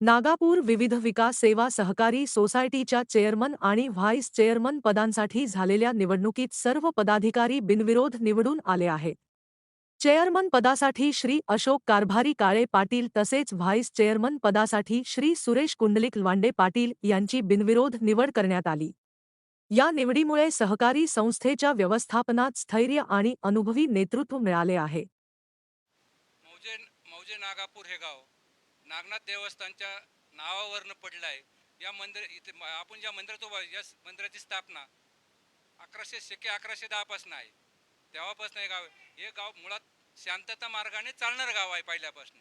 नागापूर विविध विकास सेवा सहकारी सोसायटीच्या चेअरमन आणि व्हाईस चेअरमन पदांसाठी झालेल्या निवडणुकीत सर्व पदाधिकारी बिनविरोध निवडून आले आहेत. चेअरमन पदासाठी श्री अशोक कारभारी काळे पाटील तसेच व्हाईस चेअरमन पदासाठी श्री सुरेश कुंडलिक लवांडे पाटील यांची बिनविरोध निवड करण्यात आली. या निवडीमुळे सहकारी संस्थेच्या व्यवस्थापनात स्थैर्य आणि अनुभवी नेतृत्व मिळाले आहे. मौजे मौजे नागापूर हे गाव. नागनाथ देवस्थानच्या नावावरनं पडलं आहे या मंदिर इथे आपण ज्या मंदिरात उभा या मंदिराची स्थापना अकराशे शके अकराशे दहापासून आहे. तेव्हापासून हे गाव आहे. हे गाव मुळात शांतता मार्गाने चालणारं गाव आहे पहिल्यापासून.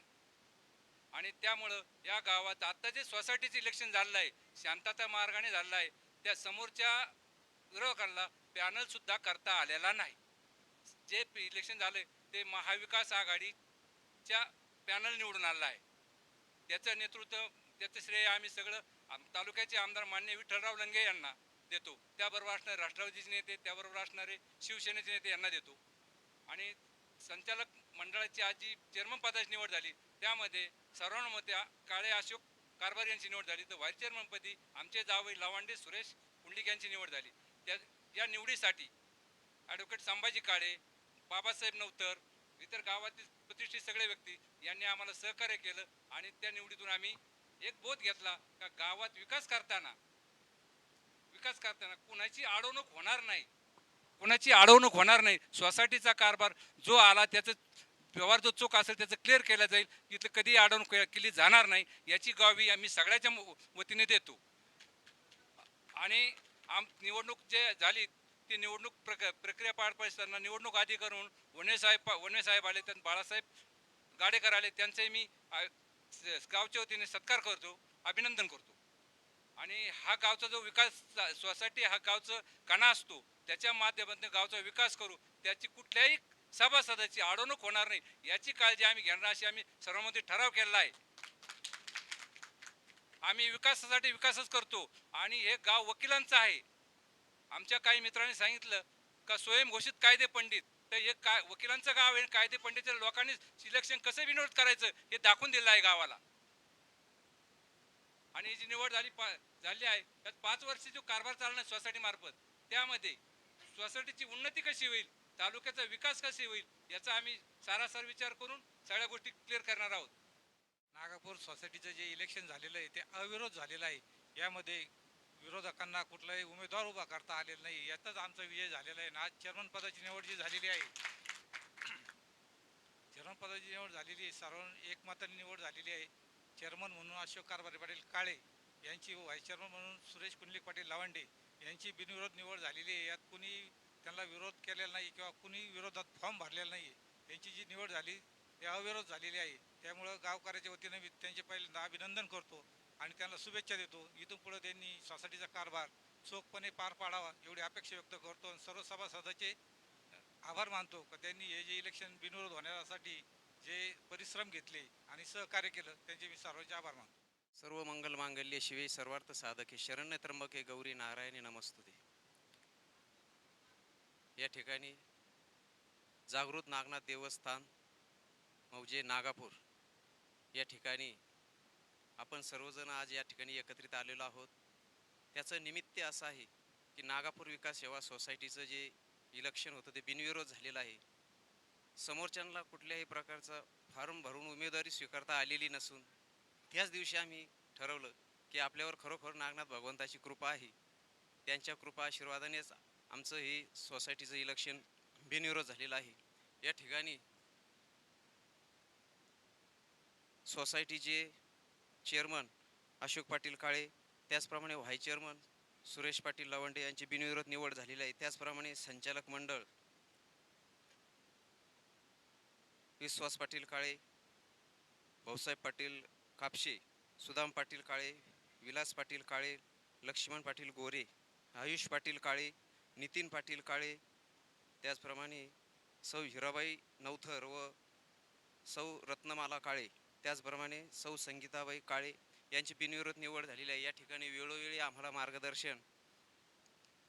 आणि त्यामुळं या गावात आत्ता जे सोसायटीचं इलेक्शन झालेलं आहे शांतता मार्गाने झालेलं आहे त्या समोरच्या विरोधकांना पॅनलसुद्धा करता आलेला नाही. जे इलेक्शन झालं ते महाविकास आघाडीच्या पॅनल निवडून आलं आहे. त्याचं नेतृत्व त्याचं श्रेय आम्ही सगळं आम- तालुक्याचे आमदार मान्य विठ्ठलराव लंगे यांना देतो. त्याबरोबर असणारे राष्ट्रवादीचे नेते त्याबरोबर असणारे शिवसेनेचे नेते यांना देतो. आणि संचालक मंडळाची आज जी चेअरमन पदाची निवड झाली त्यामध्ये सर्वानुमते काळे अशोक कारभार यांची निवड झाली. तर व्हाईस चेअरमनपदी आमचे जावई लवांडे सुरेश कुंडिक यांची निवड झाली. त्या या निवडीसाठी ॲडव्होकेट संभाजी काळे बाबासाहेब नवतर इतर गावातील प्रतिष्ठित सगळे व्यक्ती यांनी आम्हाला सहकार्य केलं आणि त्या निवडीतून आम्ही एक बोध घेतला का गावात विकास करताना विकास करताना कुणाची अडवणूक होणार नाही. कुणाची अडवणूक होणार नाही. सोसायटीचा कारभार जो आला त्याचं व्यवहार जो चूक असेल त्याचं क्लिअर केलं जाईल. इथं कधी अडवणूक केली जाणार नाही याची गावी आम्ही सगळ्याच्या वतीने देतो. आणि आम निवडणूक जे झाली ती निवडणूक प्रक प्रक्रिया पार पाडताना निवडणूक अधिकारून वने साहेब वने साहेब आले त्यात बाळासाहेब गाडेकर आले त्यांचे मी गावच्या वतीने सत्कार करतो अभिनंदन करतो. आणि हा गावचा जो विकास सोसायटी हा गावचं कणा असतो त्याच्या माध्यमातून गावचा विकास करू त्याची कुठल्याही सभासदाची अडवणूक होणार नाही याची काळजी आम्ही घेणार अशी आम्ही सर्वांमध्ये ठराव केलेला आहे. आम्ही विकासासाठी विकासच करतो आणि हे गाव वकिलांचं आहे. आमच्या काही मित्रांनी सांगितलं का स्वयंघोषित कायदे पंडित. तर हे काय वकिलांचं गाव आहे कायदे पंडित लोकांनी सिलेक्शन कसं विनोद करायचं हे दाखवून दिलं आहे गावाला. आणि ही जी निवड झाली पा झाली आहे त्यात पाच वर्ष जो कारभार चालणार सोसायटी मार्फत त्यामध्ये सोसायटीची उन्नती कशी होईल तालुक्याचा विकास कशी होईल याचा आम्ही सारासार विचार करून सगळ्या गोष्टी क्लिअर करणार आहोत. नागापूर सोसायटीचं जे इलेक्शन झालेलं आहे ते अविरोध झालेलं आहे. यामध्ये विरोधकांना कुठलाही उमेदवार उभा करता आलेला नाही. यातच आमचा विजय झालेला आहे. आज चेअरमन पदाची निवड जी झालेली आहे चेअरमन पदाची निवड झालेली आहे. सर्व एकमताने निवड झालेली आहे. चेअरमन म्हणून अशोक कारभारी पाटील काळे यांची हो व्हाईस चेअरमन म्हणून सुरेश कुंडलिक पाटील लावंडे यांची बिनविरोध निवड झालेली आहे. यात कुणी त्यांना विरोध केलेला नाही किंवा कुणी विरोधात फॉर्म भरलेला नाही. आहे त्यांची जी निवड झाली ती अविरोध झालेली आहे. त्यामुळं गावकऱ्याच्या वतीनं मी त्यांचे पहिल्यांदा अभिनंदन करतो. आणि त्यांना शुभेच्छा देतो. इथून पुढे त्यांनी सोसायटीचा कारभार चोखपणे पार पाडावा एवढी अपेक्षा व्यक्त करतो आणि सर्व सभासदाचे आभार मानतो. का त्यांनी हे जे इलेक्शन बिनविरोध होण्यासाठी जे परिश्रम घेतले आणि सहकार्य केलं त्यांचे मी सर्वांचे आभार मानतो. सर्व मंगल मांगल्य शिवे सर्वार्थ साधके. शरण्य त्र्यंबके गौरी नारायणी नमस्तुते. या ठिकाणी जागृत नागनाथ देवस्थान मौजे नागापूर या ठिकाणी आपण सर्वजण आज या ठिकाणी एकत्रित आलेलो आहोत. त्याचं निमित्त असं आहे की नागापूर विकास सेवा सोसायटीचं जे इलेक्शन होतं ते बिनविरोध झालेलं आहे. समोरच्यांना कुठल्याही प्रकारचा फॉर्म भरून उमेदवारी स्वीकारता आलेली नसून त्याच दिवशी आम्ही ठरवलं की आपल्यावर खरोखर नागनाथ भगवंताची कृपा आहे. त्यांच्या कृपा आशीर्वादानेच आमचं हे सोसायटीचं इलेक्शन बिनविरोध झालेलं आहे. या ठिकाणी सोसायटीचे चेअरमन अशोक पाटील काळे त्याचप्रमाणे व्हाय चेअरमन सुरेश पाटील लवंडे यांची बिनविरोध निवड झालेली आहे. त्याचप्रमाणे संचालक मंडळ विश्वास पाटील काळे भाऊसाहेब पाटील कापशे सुदाम पाटील काळे विलास पाटील काळे लक्ष्मण पाटील गोरे आयुष पाटील काळे नितीन पाटील काळे त्याचप्रमाणे सौ हिराबाई नवथर व सौ रत्नमाला काळे त्याचप्रमाणे सौ संगीताबाई काळे यांची बिनविरोध निवड झालेली आहे. या ठिकाणी वेळोवेळी आम्हाला मार्गदर्शन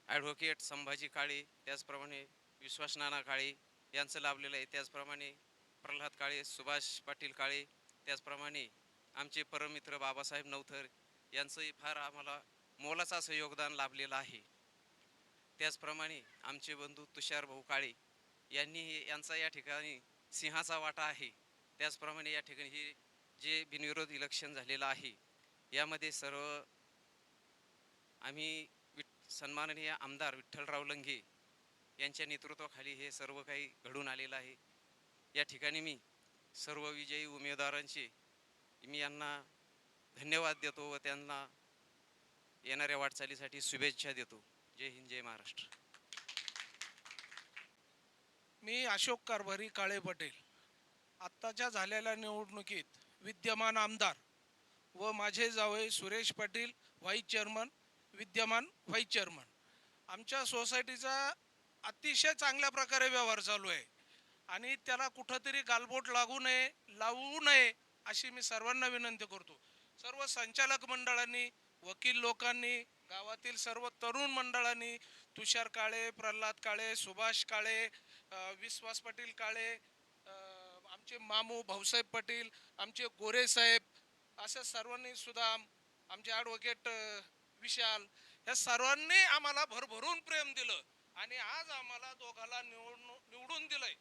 ॲडव्होकेट संभाजी काळे त्याचप्रमाणे विश्वास नाना काळे यांचं लाभलेलं आहे. त्याचप्रमाणे प्रल्हाद काळे सुभाष पाटील काळे त्याचप्रमाणे आमचे परममित्र बाबासाहेब नवथर यांचंही फार आम्हाला मोलाचं असं योगदान लाभलेलं आहे. त्याचप्रमाणे आमचे बंधू तुषार भाऊ काळे यांनी यांचा या ठिकाणी सिंहाचा वाटा आहे. त्याचप्रमाणे या ठिकाणी ही जे बिनविरोध इलेक्शन झालेलं आहे यामध्ये सर्व आम्ही विठ सन्माननीय आमदार विठ्ठलराव लंघे यांच्या नेतृत्वाखाली हे सर्व काही घडून आलेलं आहे. या ठिकाणी मी सर्व विजयी उमेदवारांचे मी यांना धन्यवाद देतो व त्यांना येणाऱ्या वाटचालीसाठी शुभेच्छा देतो. जय हिंद जय महाराष्ट्र. मी अशोक कारभारी काळे पटेल. आत्ताच्या झालेल्या निवडणुकीत विद्यमान आमदार व माझे जावई सुरेश पाटील व्हाईस चेअरमन विद्यमान व्हाईस चेअरमन. आमच्या सोसायटीचा अतिशय चांगल्या प्रकारे व्यवहार चालू आहे आणि त्याला कुठंतरी गालबोट लागू नये लावू नये अशी मी सर्वांना विनंती करतो. सर्व संचालक मंडळांनी वकील लोकांनी गावातील सर्व तरुण मंडळांनी तुषार काळे प्रल्हाद काळे सुभाष काळे विश्वास पाटील काळे आमचे मामू भाऊसाहेब पाटील आमचे गोरेसाहेब अशा असं सर्वांनी सुद्धा आमचे ॲडव्होकेट विशाल या सर्वांनी आम्हाला भरभरून प्रेम दिलं आणि आज आम्हाला दोघाला निवडून निवडून दिलंय.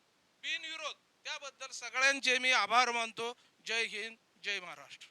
बिनविरोध. त्याबद्दल सगळ्यांचे मी आभार मानतो. जय हिंद जय महाराष्ट्र.